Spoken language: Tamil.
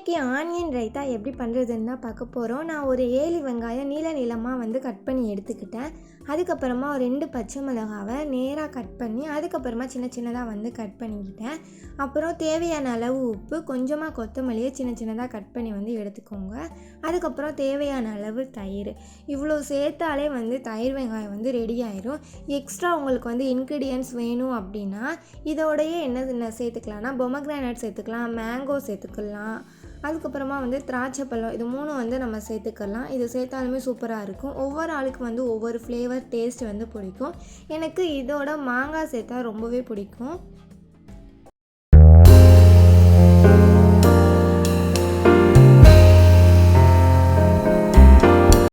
இன்றைக்கி ஆனியன் ரைத்தா எப்படி பண்ணுறதுன்னு தான் பார்க்க போகிறோம் நான் ஒரு ஏழு வெங்காயம் நீல நீளமாக வந்து கட் பண்ணி எடுத்துக்கிட்டேன். அதுக்கப்புறமா ஒரு ரெண்டு பச்சை மிளகாவை நேராக கட் பண்ணி அதுக்கப்புறமா சின்ன சின்னதாக வந்து கட் பண்ணிக்கிட்டேன். அப்புறம் தேவையான அளவு உப்பு கொஞ்சமாக கொத்தமல்லியை சின்ன சின்னதாக கட் பண்ணி வந்து எடுத்துக்கோங்க. அதுக்கப்புறம் தேவையான அளவு தயிர். இவ்வளோ சேர்த்தாலே வந்து தயிர் வெங்காயம் வந்து ரெடி ஆயிரும். எக்ஸ்ட்ரா உங்களுக்கு வந்து இன்க்ரீடியன்ஸ் வேணும் அப்படின்னா இதோடையே என்ன என்ன சேர்த்துக்கலாம்னா பொமக்ரானட் சேர்த்துக்கலாம் மேங்கோ சேர்த்துக்கலாம். அதுக்கப்புறமா வந்து திராட்சை பழம் இது மூணும் வந்து நம்ம சேர்த்துக்கலாம். இது சேர்த்தாலுமே சூப்பராக இருக்கும். ஒவ்வொரு ஆளுக்கு வந்து ஒவ்வொரு ஃப்ளேவர் டேஸ்ட் வந்து பிடிக்கும். எனக்கு இதோட மாங்காய் சேர்த்தா ரொம்பவே பிடிக்கும்.